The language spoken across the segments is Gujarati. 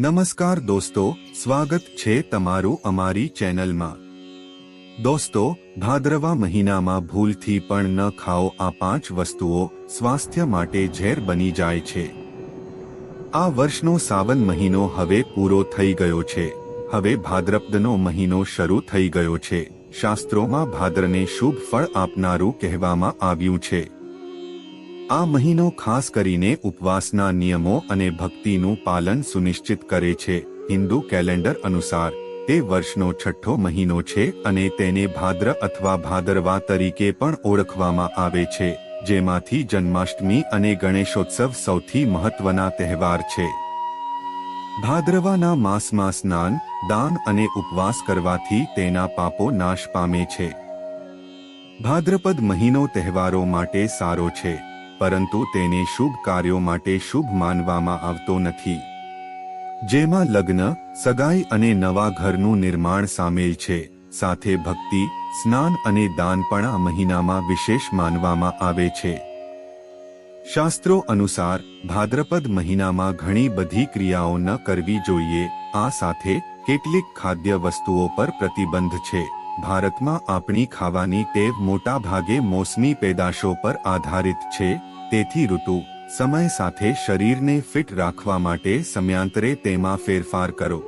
નમસ્કાર દોસ્તો, સ્વાગત છે તમારું અમારી ચેનલમાં. દોસ્તો, ભાદરવા મહિનામાં ભૂલથી પણ ન ખાઓ આ પાંચ વસ્તુઓ, સ્વાસ્થ્ય માટે ઝેર બની જાય છે. આ વર્ષનો સાવન મહિનો હવે પૂરો થઈ ગયો છે. હવે ભાદ્રપદનો મહિનો શરૂ થઈ ગયો છે. શાસ્ત્રોમાં ભાદ્રને શુભ ફળ આપનારું કહેવામાં આવ્યું છે. આ મહિનો ખાસ કરીને ઉપવાસના નિયમો અને ભક્તિનું પાલન સુનિશ્ચિત કરે છે. હિન્દુ કેલેન્ડર અનુસાર, તે વર્ષનો છઠ્ઠો મહિનો છે અને તેને ભાદ્ર અથવા ભાદરવા તરીકે પણ ઓળખવામાં આવે છે, જેમાંથી જન્માષ્ટમી અને ગણેશોત્સવ સૌથી મહત્વના તહેવાર છે. ભાદ્રવાના માસમાં સ્નાન, દાન અને ઉપવાસ કરવાથી તેના પાપો નાશ પામે છે. ભાદ્રપદ મહિનો તહેવારો માટે સારો છે. પરંતુ તેને શુભ કાર્યો માટે શુભ માનવામાં આવતો નથી. જેમાં લગ્ન, સગાઈ અને નવા ઘરનું નિર્માણ સામેલ છે. સાથે ભક્તિ, સ્નાન અને દાન પણ આ મહિનામાં વિશેષ માનવામાં આવે છે. શાસ્ત્રો અનુસાર, ભાદ્રપદ મહિનામાં ઘણી બધી ક્રિયાઓ ન કરવી જોઈએ. આ સાથે કેટલીક ખાદ્ય વસ્તુઓ પર પ્રતિબંધ છે. ભારતમાં આપણી ખાવાની ટેવ મોટા ભાગે મોસમી પેદાશો પર આધારિત છે. તેથી ઋતુ, સમય સાથે શરીરને ફિટ રાખવા માટે સમયાંતરે તેમાં ફેરફાર કરો.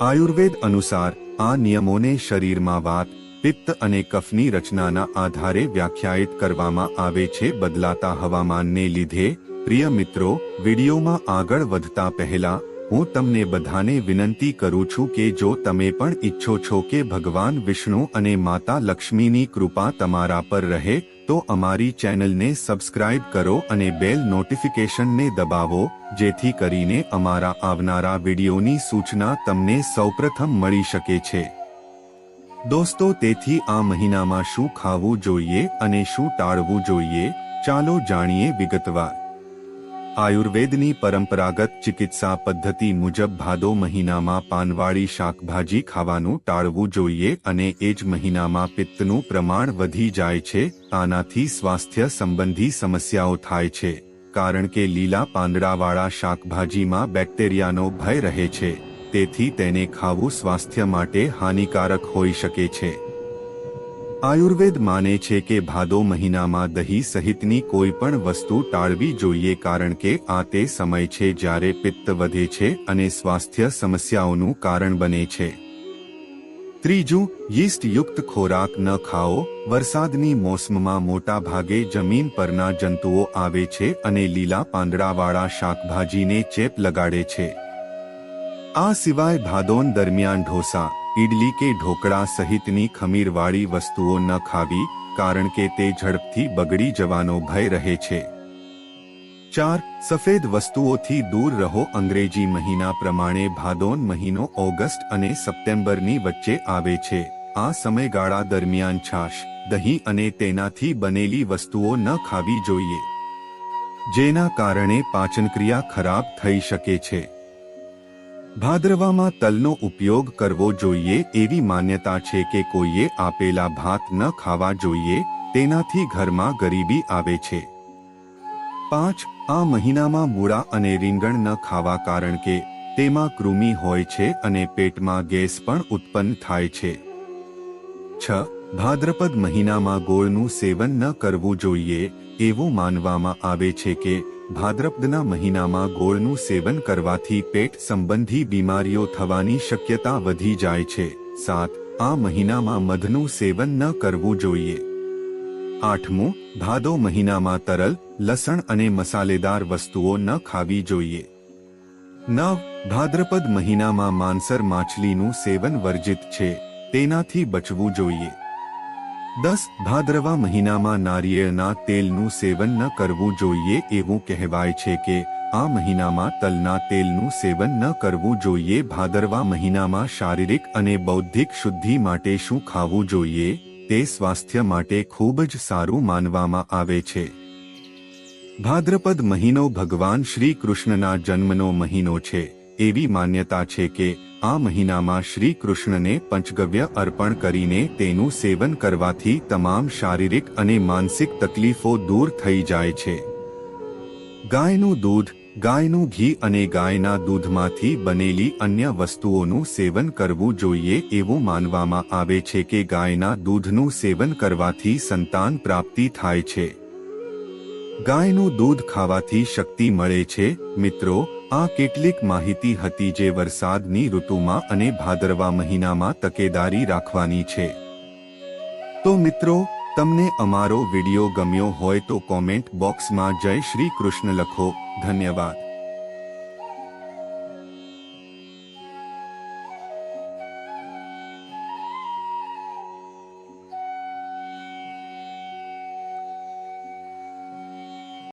આયુર્વેદ અનુસાર, આ નિયમોને શરીરમાં વાત, પિત્ત અને કફની રચનાના આધારે વ્યાખ્યાયિત કરવામાં આવે છે. બદલાતા હવામાનને લીધે, પ્રિય મિત્રો, વિડીયોમાં આગળ વધતા પહેલા હું તમને બધાને વિનંતી કરું છું કે જો તમે પણ ઈચ્છો છો કે ભગવાન વિષ્ણુ અને માતા લક્ષ્મીની કૃપા તમારા પર રહે, તો અમારી ચેનલને સબસ્ક્રાઇબ કરો અને બેલ નોટિફિકેશનને દબાવો, જેથી કરીને અમારા આવનારા વિડીયોની સૂચના તમને સૌપ્રથમ મળી શકે છે. દોસ્તો, તેથી આ મહિનામાં શું ખાવું જોઈએ અને શું ટાળવું જોઈએ, ચાલો જાણીએ વિગતવાર. આયુર્વેદની પરંપરાગત ચિકિત્સા પદ્ધતિ મુજબ ભાદો મહિનામાં પાનવાળી શાકભાજી ખાવાનું ટાળવું જોઈએ અને એ જ મહિનામાં પિત્તનું પ્રમાણ વધી જાય છે, આનાથી સ્વાસ્થ્ય સંબંધી સમસ્યાઓ થાય છે, કારણ કે લીલા પાંદડાવાળા શાકભાજીમાં બેક્ટેરિયાનો ભય રહે છે, તેથી તેને ખાવું સ્વાસ્થ્ય માટે હાનિકારક હોઈ શકે છે. આયુર્વેદ માને છે કે ભાદો મહિનામાં દહીં સહિતની કોઈ પણ વસ્તુ ટાળવી જોઈએ કારણ કે આ તે સમય છે જ્યારે પિત્ત વધે છે અને સ્વાસ્થ્ય સમસ્યાઓનું કારણ બને છે. ત્રીજું, યીસ્ટયુક્ત ખોરાક ન ખાઓ. વરસાદની મોસમમાં મોટા ભાગે જમીન પરના જંતુઓ આવે છે અને લીલા પાંદડાવાળા શાકભાજીને ચેપ લગાડે છે. આ સિવાય ભાદોન દરમિયાન ઢોસા ઈડલી કે ઢોકળા સહિતની ખમીરવાળી વસ્તુઓ ન ખાવી, કારણ કે તે ઝડપથી બગડી જવાનો ભય રહે છે. ચાર, સફેદ વસ્તુઓથી દૂર રહો. અંગ્રેજી મહિના પ્રમાણે ભાદોન મહિનો ઓગસ્ટ અને સપ્ટેમ્બરની વચ્ચે આવે છે. આ સમયગાળા દરમિયાન છાશ, દહીં અને તેનાથી બનેલી વસ્તુઓ ન ખાવી જોઈએ, જેના કારણે પાચનક્રિયા ખરાબ થઈ શકે છે. ભાદ્રવામાં તલનો ઉપયોગ કરવો જોઈએ એવી માન્યતા છે કે કોઈએ આપેલા ભાત ન ખાવા જોઈએ, તેનાથી ઘરમાં ગરીબી આવે છે. પાંચ, આ મહિનામાં મૂળા અને રીંગણ ન ખાવા કારણ કે તેમાં કૃમિ હોય છે અને પેટમાં ગેસ પણ ઉત્પન્ન થાય છે. છ, ભાદ્રપદ મહિનામાં ગોળનું સેવન ન કરવું જોઈએ, એવું માનવામાં આવે છે કે ભાદ્રપદના મહિનામાં ગોળનું સેવન કરવાથી પેટ સંબંધી બીમારીઓ થવાની શક્યતા વધી જાય છે. સાત, આ મહિનામાં મધનું સેવન ન કરવું જોઈએ. આઠમું, ભાદો મહિનામાં તરલ, લસણ અને મસાલેદાર વસ્તુઓ ન ખાવી જોઈએ. નવ, ભાદ્રપદ મહિનામાં માંસર માછલીનું સેવન વર્જિત છે. તેનાથી બચવું જોઈએ. દસ ભાદ્રવા મહિનામાં નારિયેળના તેલનું સેવન ન કરવું જોઈએ એવું કહેવાય છે કે, આ મહિનામાં તલના તેલનું સેવન ન કરવું જોઈએ. ભાદરવા મહિનામાં શારીરિક અને બૌદ્ધિક શુદ્ધિ માટે શું ખાવું જોઈએ? તે સ્વાસ્થ્ય માટે ખૂબ જ સારું માનવામાં આવે છે. ભાદ્રપદ મહિનો ભગવાન શ્રી કૃષ્ણના જન્મનો મહિનો છે. એવી માન્યતા છે કે, આ મહિનામાં શ્રી કૃષ્ણને પંચગવ્ય અર્પણ કરીને તેનું સેવન કરવાથી તમામ શારીરિક અને માનસિક તકલીફો દૂર થઈ જાય છે. ગાયનું દૂધ, ગાયનું ઘી અને ગાયના દૂધમાંથી બનેલી અન્ય વસ્તુઓનું સેવન કરવું જોઈએ એવું માનવામાં આવે છે કે ગાયના દૂધનું સેવન કરવાથી સંતાન પ્રાપ્તિ થાય છે. ગાયનું દૂધ ખાવાથી શક્તિ મળે છે. મિત્રો આ કેટલીક માહિતી હતી જે વરસાદની ઋતુમાં અને ભાદરવા મહિનામાં તકેદારી રાખવાની છે. તો મિત્રો, તમને અમારો વિડિયો ગમ્યો હોય તો કોમેન્ટ બોક્સમાં જય શ્રી કૃષ્ણ લખો. ધન્યવાદ.